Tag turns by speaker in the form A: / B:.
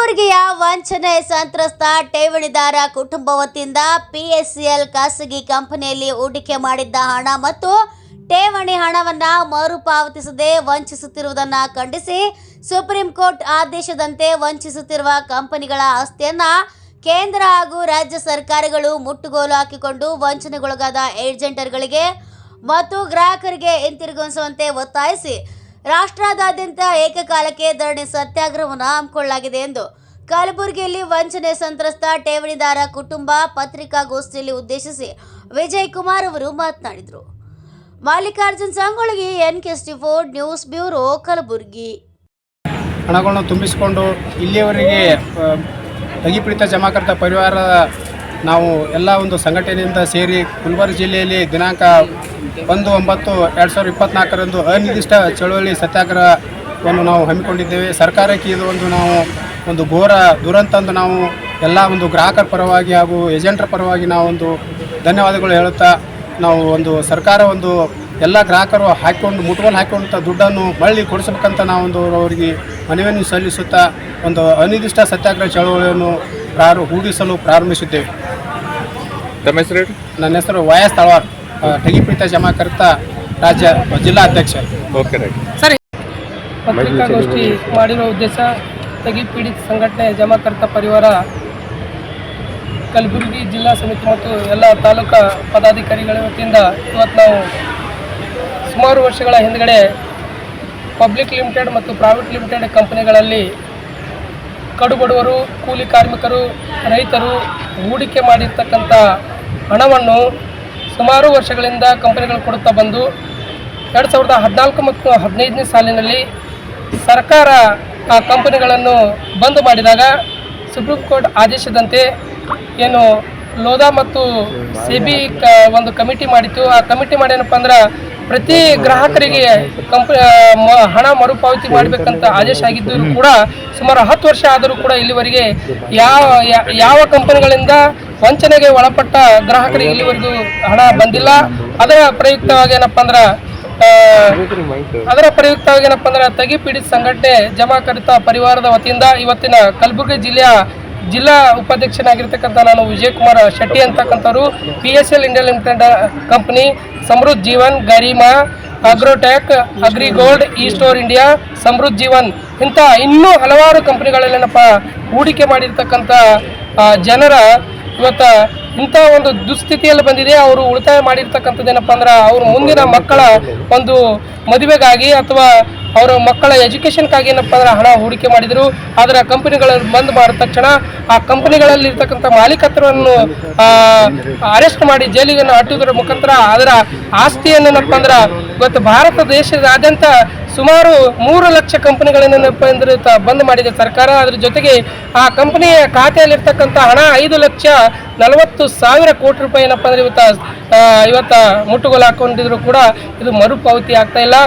A: ಕಲಬುರಗಿಯ ವಂಚನೆ ಸಂತ್ರಸ್ತ ಠೇವಣಿದಾರ ಕುಟುಂಬ ವತಿಯಿಂದ ಪಿಎಸ್ಸಿಎಲ್ ಖಾಸಗಿ ಕಂಪನಿಯಲ್ಲಿ ಹೂಡಿಕೆ ಮಾಡಿದ್ದ ಹಣ ಮತ್ತು ಠೇವಣಿ ಹಣವನ್ನ ಮರುಪಾವತಿಸದೆ ವಂಚಿಸುತ್ತಿರುವುದನ್ನು ಖಂಡಿಸಿ ಸುಪ್ರೀಂ ಕೋರ್ಟ್ ಆದೇಶದಂತೆ ವಂಚಿಸುತ್ತಿರುವ ಕಂಪನಿಗಳ ಆಸ್ತಿಯನ್ನ ಕೇಂದ್ರ ಹಾಗೂ ರಾಜ್ಯ ಸರ್ಕಾರಗಳು ಮುಟ್ಟುಗೋಲು ಹಾಕಿಕೊಂಡು ವಂಚನೆಗೊಳಗಾದ ಏಜೆಂಟರ್ಗಳಿಗೆ ಮತ್ತು ಗ್ರಾಹಕರಿಗೆ ಹಿಂತಿರುಗಿಸುವಂತೆ ಒತ್ತಾಯಿಸಿ ರಾಷ್ಟ್ರಾದ್ಯಂತ ಏಕಕಾಲಕ್ಕೆ ಧರಣಿ ಸತ್ಯಾಗ್ರಹವನ್ನು ಹಮ್ಮಿಕೊಳ್ಳಲಾಗಿದೆ ಎಂದು ಕಲಬುರಗಿಯಲ್ಲಿ ವಂಚನೆ ಸಂತ್ರಸ್ತ ಠೇವಣಿದಾರ ಕುಟುಂಬ ಪತ್ರಿಕಾಗೋಷ್ಠಿಯಲ್ಲಿ ಉದ್ದೇಶಿಸಿ ವಿಜಯ್ ಕುಮಾರ್ ಅವರು ಮಾತನಾಡಿದರು. Mallikarjun Sangolagi N KST four news bureau Kalaburagi.
B: ಹಣಗಳನ್ನು ತುಂಬಿಸಿಕೊಂಡು ಇಲ್ಲಿಯವರೆಗೆ ಆ, ಜಮಾಕರ್ತ ಪರಿವಾರ ನಾವು ಎಲ್ಲ ಒಂದು ಸಂಘಟನೆಯಿಂದ ಸೇರಿ ಗುಲ್ಬರ್ಗ ಜಿಲ್ಲೆಯಲ್ಲಿ ದಿನಾಂಕ ಒಂದು ಒಂಬತ್ತು ಎರಡು ಸಾವಿರದ ಇಪ್ಪತ್ತ್ನಾಲ್ಕರಂದು ಅನಿರ್ದಿಷ್ಟ ಚಳವಳಿ ಸತ್ಯಾಗ್ರಹವನ್ನು ನಾವು ಹಮ್ಮಿಕೊಂಡಿದ್ದೇವೆ. ಸರ್ಕಾರಕ್ಕೆ ಇದು ಒಂದು ನಾವು ಒಂದು ಘೋರ ದುರಂತ ಅಂತ ನಾವು ಎಲ್ಲ ಒಂದು ಗ್ರಾಹಕರ ಪರವಾಗಿ ಹಾಗೂ ಏಜೆಂಟರ ಪರವಾಗಿ ನಾವು ಒಂದು ಧನ್ಯವಾದಗಳು ಹೇಳುತ್ತಾ ನಾವು ಒಂದು ಸರ್ಕಾರ ಒಂದು ಎಲ್ಲ ಗ್ರಾಹಕರು ಹಾಕಿಕೊಂಡು ಮುಟ್ಕೊಂಡು ಹಾಕಿಕೊಂಡಂಥ ದುಡ್ಡನ್ನು ಮರಳಿ ಕೊಡಿಸ್ಬೇಕಂತ ನಾವೊಂದು ಅವರಿಗೆ ಮನವಿಯನ್ನು ಸಲ್ಲಿಸುತ್ತಾ ಒಂದು ಅನಿರ್ದಿಷ್ಟ ಸತ್ಯಾಗ್ರಹ ಚಳವಳಿಯನ್ನು ಪ್ರಾರು, ಹೂಡಿಸಲು ಪ್ರಾರಂಭಿಸಿದ್ದೇವೆ
C: ತಮ್ಮ ಹೆಸರು
B: ನನ್ನ ಹೆಸರು ವಯಸ್ ತಳವಾರ್ ಠಗಿಪೀಠ ಜಮಾಕರ್ತ ರಾಜ್ಯ ಜಿಲ್ಲಾ ಅಧ್ಯಕ್ಷ.
C: ಓಕೆ ಸರಿ.
D: ಪತ್ರಿಕಾಗೋಷ್ಠಿ ಮಾಡಿರೋ ಉದ್ದೇಶ ತಗಿ ಪೀಡಿತ ಸಂಘಟನೆ ಜಮಾಕರ್ತ ಪರಿವಾರ ಕಲಬುರಗಿ ಜಿಲ್ಲಾ ಸಮಿತಿ ಮತ್ತು ಎಲ್ಲ ತಾಲೂಕಾ ಪದಾಧಿಕಾರಿಗಳ ವತಿಯಿಂದ ಇವತ್ತು ನಾವು ಸುಮಾರು ವರ್ಷಗಳ ಹಿಂದಗಡೆ ಪಬ್ಲಿಕ್ ಲಿಮಿಟೆಡ್ ಮತ್ತು ಪ್ರೈವೇಟ್ ಲಿಮಿಟೆಡ್ ಕಂಪನಿಗಳಲ್ಲಿ ಕಡುಬಡವರು ಕೂಲಿ ಕಾರ್ಮಿಕರು ರೈತರು ಹೂಡಿಕೆ ಮಾಡಿರ್ತಕ್ಕಂಥ ಹಣವನ್ನು ಸುಮಾರು ವರ್ಷಗಳಿಂದ ಕಂಪನಿಗಳು ಕೊಡುತ್ತಾ ಬಂದು ಎರಡು ಸಾವಿರದ ಹದಿನಾಲ್ಕು ಮತ್ತು ಹದಿನೈದನೇ ಸಾಲಿನಲ್ಲಿ ಸರ್ಕಾರ ಆ ಕಂಪನಿಗಳನ್ನು ಬಂದ್ ಮಾಡಿದಾಗ ಸುಪ್ರೀಂ ಕೋರ್ಟ್ ಆದೇಶದಂತೆ ಏನು ಲೋಧಾ ಮತ್ತು ಸೆಬಿ ಕ ಒಂದು ಕಮಿಟಿ ಮಾಡಿತ್ತು. ಆ ಕಮಿಟಿ ಮಾಡೇನಪ್ಪ ಅಂದ್ರೆ ಪ್ರತಿ ಗ್ರಾಹಕರಿಗೆ ಕಂಪ ಹಣ ಮರುಪಾವತಿ ಮಾಡಬೇಕಂತ ಆದೇಶ ಆಗಿದ್ದರೂ ಕೂಡ ಸುಮಾರು ಹತ್ತು ವರ್ಷ ಆದರೂ ಕೂಡ ಇಲ್ಲಿವರೆಗೆ ಯಾವ ಯಾವ ಕಂಪನಿಗಳಿಂದ ವಂಚನೆಗೆ ಒಳಪಟ್ಟ ಗ್ರಾಹಕರಿಗೆ ಇಲ್ಲಿವರೆಗೂ ಹಣ ಬಂದಿಲ್ಲ. ಅದರ ಪ್ರಯುಕ್ತವಾಗಿ ಏನಪ್ಪ ಅಂದ್ರೆ ಅದರ ಪ್ರಯುಕ್ತವಾಗಿ ಏನಪ್ಪ ಅಂದ್ರೆ ತಗಿ ಪೀಡಿತ ಸಂಘಟನೆ ಜಮಾಕರಿತ ಪರಿವಾರದ ವತಿಯಿಂದ ಇವತ್ತಿನ ಕಲಬುರಗಿ ಜಿಲ್ಲೆಯ ಜಿಲ್ಲಾ ಉಪಾಧ್ಯಕ್ಷನಾಗಿರ್ತಕ್ಕಂಥ ನಾನು Vijayakumar Shetty ಅಂತಕ್ಕಂಥವ್ರು P S L India limited company, Samruddha Jeevan, Garima, agrotech, Agrigold ಈ ಸ್ಟೋರ್ ಇಂಡಿಯಾ, ಸಮೃದ್ಧ ಜೀವನ್ ಇಂಥ ಇನ್ನೂ ಹಲವಾರು ಕಂಪ್ನಿಗಳಲ್ಲೇನಪ್ಪ ಹೂಡಿಕೆ ಮಾಡಿರ್ತಕ್ಕಂಥ ಜನರ ಇವತ್ತ ಇಂಥ ಒಂದು ದುಸ್ಥಿತಿಯಲ್ಲಿ ಬಂದಿದೆ, ಅವರು ಉಳಿತಾಯ ಮಾಡಿರ್ತಕ್ಕಂಥದ್ದು ಏನಪ್ಪ ಅಂದ್ರೆ ಅವ್ರ ಮುಂದಿನ ಮಕ್ಕಳ ಒಂದು ಮದುವೆಗಾಗಿ ಅಥವಾ ಅವರ ಮಕ್ಕಳ ಎಜುಕೇಷನ್ಗಾಗಿ ಏನಪ್ಪ ಅಂದ್ರೆ ಹಣ ಹೂಡಿಕೆ ಮಾಡಿದರು. ಆದ್ರೆ ಕಂಪನಿಗಳಲ್ಲಿ ಬಂದ್ ಮಾಡಿದ ತಕ್ಷಣ ಆ ಕಂಪನಿಗಳಲ್ಲಿ ಇರ್ತಕ್ಕಂಥ ಮಾಲೀಕತ್ವವನ್ನು ಅರೆಸ್ಟ್ ಮಾಡಿ ಜೈಲಿಗೆ ಅಟ್ಟುವುದರ ಮುಖಾಂತರ. ಅದರ ಆಸ್ತಿಯನ್ನೇನಪ್ಪ ಅಂದ್ರೆ ಇವತ್ತು ಭಾರತ ದೇಶದಾದ್ಯಂತ ಸುಮಾರು ಮೂರು ಲಕ್ಷ ಕಂಪನಿಗಳನ್ನೇನಪ್ಪ ಅಂದ್ರೆ ಬಂದ್ ಮಾಡಿದೆ ಸರ್ಕಾರ. ಅದ್ರ ಜೊತೆಗೆ ಆ ಕಂಪನಿಯ ಖಾತೆಯಲ್ಲಿರ್ತಕ್ಕಂಥ ಹಣ ಐದು ಲಕ್ಷ ನಲವತ್ತು ಸಾವಿರ ಕೋಟಿ ರೂಪಾಯಿ ಏನಪ್ಪ ಅಂದ್ರೆ ಇವತ್ತು ಇವತ್ತ ಮುಟ್ಟುಗೋಲು ಹಾಕೊಂಡಿದ್ರು ಕೂಡ ಇದು ಮರುಪಾವತಿ ಆಗ್ತಾ ಇಲ್ಲ.